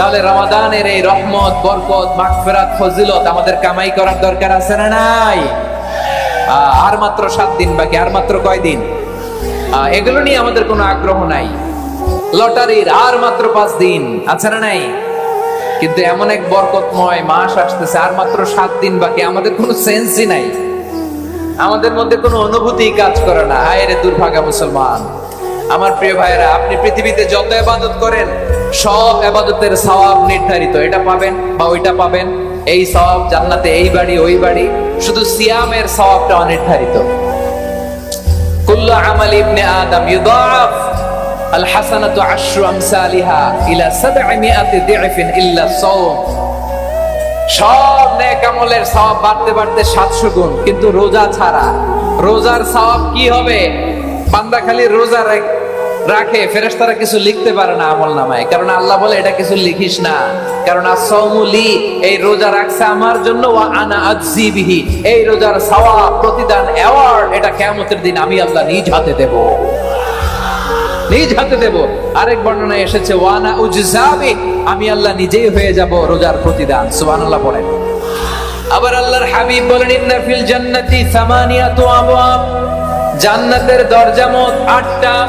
তাহলে রমাদানের এই রহমত, বরকত, মাগফিরাত, ফজিলত আমাদের কামাই করার দরকার আছে না নাই? আর মাত্র সাত দিন বাকি, আর মাত্র কয় দিন? এগুলো নিয়ে আমাদের কোনো আগ্রহ নাই। লটারির আর মাত্র পাঁচ দিন, আছে না নাই? কিন্তু এমন এক বরকতময় মাস আসতেছে, আর মাত্র সাত দিন বাকি, আমাদের কোনো সেন্সই নাই। আমাদের মধ্যে কোনো অনুভূতি কাজ করে না। হায় রে দুর্ভাগা মুসলমান। আমার প্রিয় ভাইয়েরা, আপনি পৃথিবীতে যত এবাদত করেন সব এবাদতের সওয়াব নির্ধারিত। এটা পাবেন বা ওইটা পাবেন। এই সওয়াব জান্নাতে এই বাড়ি, ওই বাড়ি। শুধু সিয়ামের সওয়াবটা অনির্ধারিত। সব বাড়তে বাড়তে 700 গুণ। কিন্তু রোজা ছাড়া। রোজার সওয়াব কি হবে? বান্দা খালি রোজা রাখ- রাখে, ফেরেশতারা কিছু লিখতে পারে না আমল নামায়। কারণ আল্লাহ বলে, এটা কিছু লিখিস না। কারণ আসৌমুলি এই রোজা রাখছে আমার জন্য ওয়া আনা আজজি বিহি। এই রোজার সওয়াব, প্রতিদান অ্যাওয়ার্ড এটা কিয়ামতের দিন আমি আল্লাহ নিজ হাতে দেব। নিজ হাতে দেব। আরেক বর্ণনায় এসেছে ওয়ানা উজজাবি আমি আল্লাহ নিজেই হয়ে যাব রোজার প্রতিদান। সুবহানাল্লাহ বলেন আবার আল্লাহর হাবিব বলেন, ইন্না ফিল জান্নাতি সামানিয়াতু আবওয়াব জান্নাতের দরজা মোট আটটা।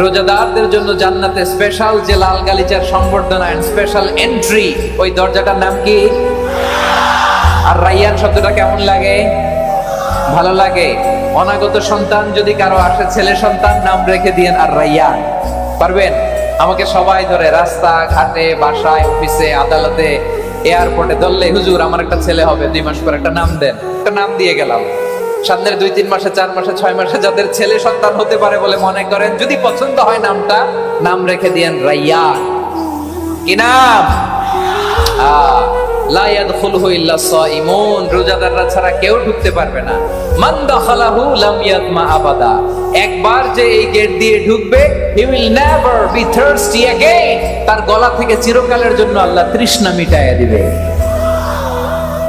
রোজাদারদের জন্য জান্নাতে স্পেশাল যে লাল গালিচার সংবর্ধনা এন্ড স্পেশাল এন্ট্রি ওই দরজাটার নাম কি? আর রাইয়ান শব্দটা কেমন লাগে? ভালো লাগে। অনাগত সন্তান যদি কারও আসে, ছেলে সন্তান, নাম রেখে দিয়েন আর রাইয়ান। পারবেন? আমাকে সবাই ধরে রাস্তা ঘাটে বাসায়, অফিসে, আদালতে এয়ারপোর্টে ধরলে, হুজুর, আমার একটা ছেলে হবে, দুই মাস পর একটা নাম দেন। একটা নাম দিয়ে গেলাম। সামনের দুই, তিন মাসে, চার মাসে, ছয় মাসে যাদের ছেলে সন্তান হতে পারে বলে মনে করেন, যদি পছন্দ হয় নামটা, নাম রেখে দিয়েন রাইয়া কি নাম? ছাড়া কেউ ঢুকতে পারবে না। একবার যে এই গেট দিয়ে ঢুকবে তার গলা থেকে চিরকালের জন্য আল্লাহ তৃষ্ণা মিটাইয়া দিবে।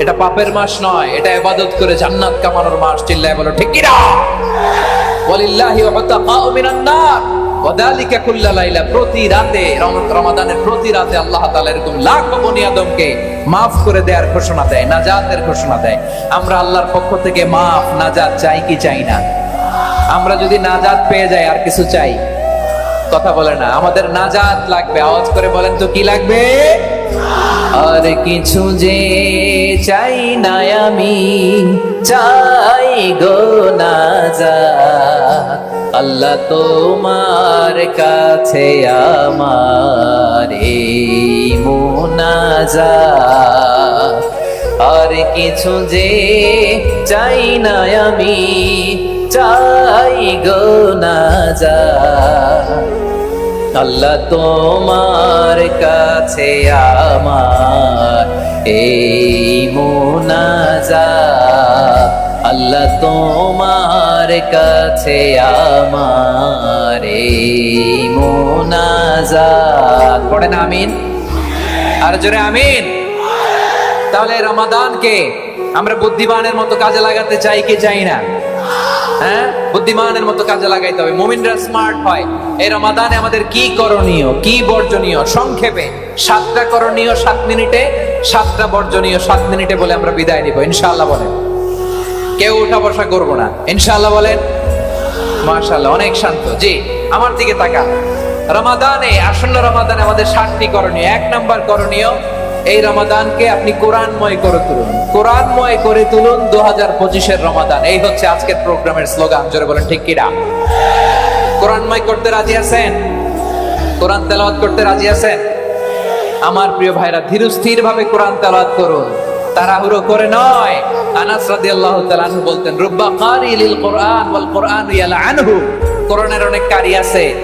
এটা পাপের মাস নয়, এটা ইবাদত করে জান্নাত কামানোর মাস। চিল্লায় বলো, ঠিক কিনা? ওয়ালিল্লাহি উতাকাউ মিনান নার। ওয়াদালিকা কুল্লা লাইলা, প্রতি রাতে, রম- রমাদানের প্রতি রাতে আল্লাহ তাআলা এরকম লাখ বনি আদমকে মাফ করে দেওয়ার ঘোষণা দেয়, নাজাতের ঘোষণা দেয়। আমরা আল্লাহর পক্ষ থেকে মাফ, নাজাত চাই কি চাই না? আমরা যদি নাজাত পেয়ে যাই, আর কিছু চাই? কথা বলে না, আমাদের নাজাত লাগবে। আওয়াজ করে বলেন তো, কি লাগবে? আর কিছু যে চাই না আমি, চাই গো নাজাত আল্লাহ তোমার কাছে আমার এই মোনাজাত আর কিছু যে চাই না আমি, চাই গো নাজাত আল্লাহ তোমার কাছে আমার এই মোনাজা আল্লাহ তোমার কাছে আমার এই মোনাজা পড়েন আমিন? আর জোরে আমিন। তাহলে রমাদানকে আমরা বুদ্ধিমানের মতো কাজে লাগাতে চাই কি চাই না? হ্যাঁ? বুদ্ধিমানের মতো কাজে লাগাইতে হবে। মুমিনরা স্মার্ট হয়। এই রমাদানে আমাদের কি করণীয়, কি বর্জনীয়? সংক্ষেপে, সাতটা করণীয় সাত মিনিটে, সাতটা বর্জনীয় সাত মিনিটে বলে আমরা বিদায় নিব। ইনশাআল্লাহ বলেন। কেউ উঠা বসা করব না। ইনশাআল্লাহ বলেন? মাশাআল্লাহ, অনেক শান্ত। জি, আমার দিকে তাকা রমাদানে, আসন্ন রমাদানে আমাদের সাতটি করণীয়। এক নাম্বার করণীয় এই রমাদানকে আপনি কোরআনময় করে তুলুন। কোরআনময় করে তুলুন দু হাজার পঁচিশের রমাদান। এই হচ্ছে আজকের প্রোগ্রামের স্লোগান। জোরে বলেন, ঠিক কিনা? কোরআনময় করতে রাজি আছেন? কোরআন তেলাওয়াত করতে রাজি আছেন? আমার প্রিয় ভাইরা ধীরস্থির ভাবে কোরআন তেলাওয়াত করুন। তাড়াহুড়ো করে নয়। আনাস রাদিয়াল্লাহু তাআলা বলতেন, রুব্বা কারি লিল কোরআন ওয়াল কোরআন ইয়ালআনহু। কোরআনের অনেক কারি আছে।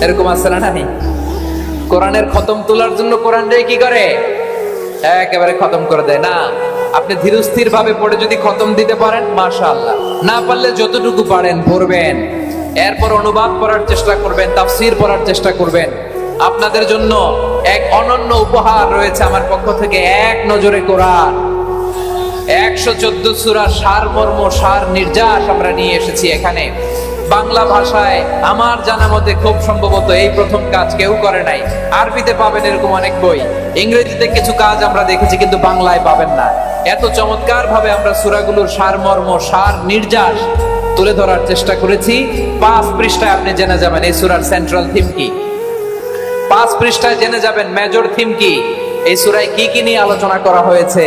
এরকম আছে না নাই কোরআনের খতম তোলার জন্য কোরআন রে কি করে? একেবারে খতম করে দেয়, না। আপনি ধীরস্থির ভাবে পড়ে যদি খতম দিতে পারেন, মাশাআল্লাহ। না পারলে যতটুকু পারেন, পড়বেন। এরপর অনুবাদ করার চেষ্টা করবেন, তাফসীর পড়ার চেষ্টা করবেন। আপনাদের জন্য এক অনন্য উপহার রয়েছে আমার পক্ষ থেকে, এক নজরে কোরআন। একশো চোদ্দ সুরার সার মর্ম সার নির্যাস আমরা নিয়ে এসেছি এখানে। বাংলা ভাষায় আমার জানা মতে খুব সম্ভবত এই প্রথম কাজ কেউ করে নাই। আরবিতে পাবেন এরকম অনেক বই। ইংরেজিতে কিছু কাজ আমরা দেখেছি কিন্তু বাংলায় পাবেন না। এত চমৎকার ভাবে আমরা সুরাগুলোর সার মর্ম, সার নির্যাস তুলে ধরার চেষ্টা করেছি। পাঁচ পৃষ্ঠায় আপনি জেনে যাবেন এই সুরার সেন্ট্রাল থিম কি। পাঁচ পৃষ্ঠায় জেনে যাবেন মেজর থিম কি। এই সুরায় কি কি নিয়ে আলোচনা করা হয়েছে?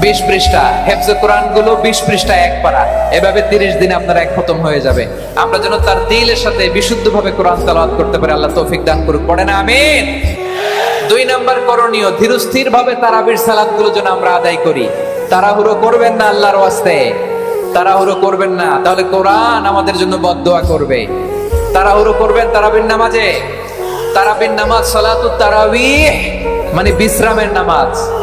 বিশ পৃষ্ঠা। হেফজে কোরআনগুলো বিশ পৃষ্ঠা এক পারা এভাবে তিরিশ দিনে আপনার এক খতম হয়ে যাবে। আমরা যেন তার দিলের সাথে বিশুদ্ধ ভাবে কোরআন তালাওয়াত করতে পারি, আল্লাহ তৌফিক দান করুক। পড়ে না আমিন। দুই নাম্বার করণীয় ধীরস্থির ভাবে তারাবির সালাতগুলো যেন আমরা আদায় করি। তাড়াহুড়ো করবেন না আল্লাহর ওয়াস্তে। তাড়াহুড়ো করবেন না। তাহলে কোরআন আমাদের জন্য বদদোয়া করবে। তাড়াহুড়ো করবেন তারাবির নামাজে। তারাবির নামাজ সালাতু তারাবিহ মানে বিশ্রামের নামাজ।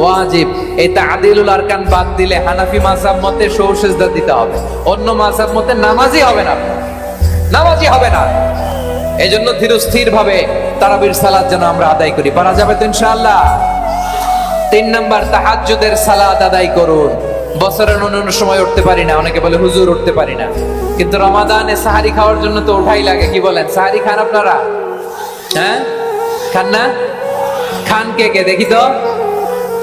ওয়াজিব। এই তাদিলুল আরকান বাদ দিলে হানাফি মাযহাব মতে সৌ সেজদা দিতে হবে। অন্য মাযহাব মতে নামাজই হবে না। নামাজই হবে না। এই জন্য ধীরস্থির ভাবে তারাবির সালাত যেন আমরা আদায় করি। পারা যাবে তো ইনশাআল্লাহ। তিন নাম্বার, তাহাজ্জুদের সালাত আদায় করুন। বছরের অন্যান্য সময় উঠতে পারি না। অনেকে বলে, হুজুর, উঠতে পারি না। কিন্তু রমাদানে সাহারি খাওয়ার জন্য তো ওঠাই লাগে। কি বলেন? সাহারি খান আপনারা? হ্যাঁ? খান না? খান কে কে? দেখি তো।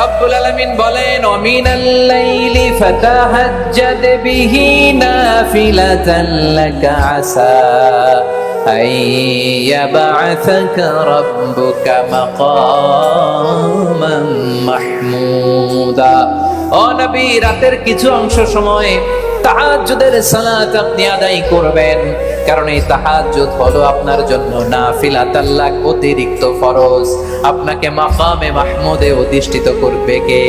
রব্বুল আলামিন বলেন অমিন লাইলি ফাতাহাজ্জাদ বিহি নাফিলাতান লাকা আসা আইয়াবা'থাকা রাব্বুকা মাকামান মাহমুদা। ও নবী, রাতের কিছু অংশ সময় তাহাজ্জুদের সালাত আপনি আদায় করবেন। কারণ এই তাহাজ্জুদ হলো আপনার জন্য নাফিলাতাল্লাহ অতিরিক্ত ফরজ। আপনাকে মাকামে মাহমুদে অধিষ্ঠিত করবে কে?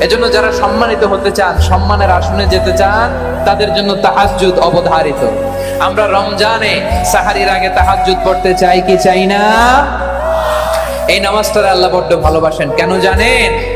এজন্য যারা সম্মানিত হতে চান, সম্মানের আসনে যেতে চান, তাদের জন্য তাহাজ্জুদ অবধারিত। আমরা রমজানে সাহারির আগে তাহাজ্জুদ পড়তে চাই কি চাই না? এই নামাজটা আল্লাহ বড্ড ভালোবাসেন। কেন জানেন?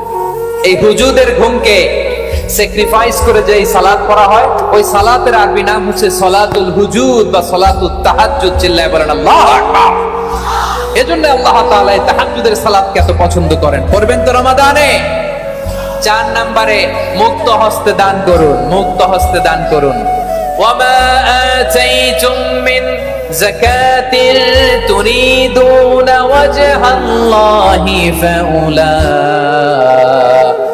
এই হুজুদের ঘুমকে স্যাক্রিফাইস করে যে সালাদ পড়া হয়, ওই সালাতের আরবি নাম হচ্ছে সলাতুল হুজুদ বা সলাতুল তাহাজ্জুদ, চিল্লায় বলেন আল্লাহু আকবার। এজন্য আল্লাহ তাআলা এই তাহাজ্জুদের সালাতকে এত পছন্দ করেন। পড়বেন তো রমাদানে? চার নম্বরে, মুক্ত হস্তে দান করুন, মুক্ত হস্তে দান করুন। ওয়ামা আতাইতুম মিন তুরিদুনা ওয়াজহাল্লাহি ফাউলাইকা হুমুল মুদাইফুন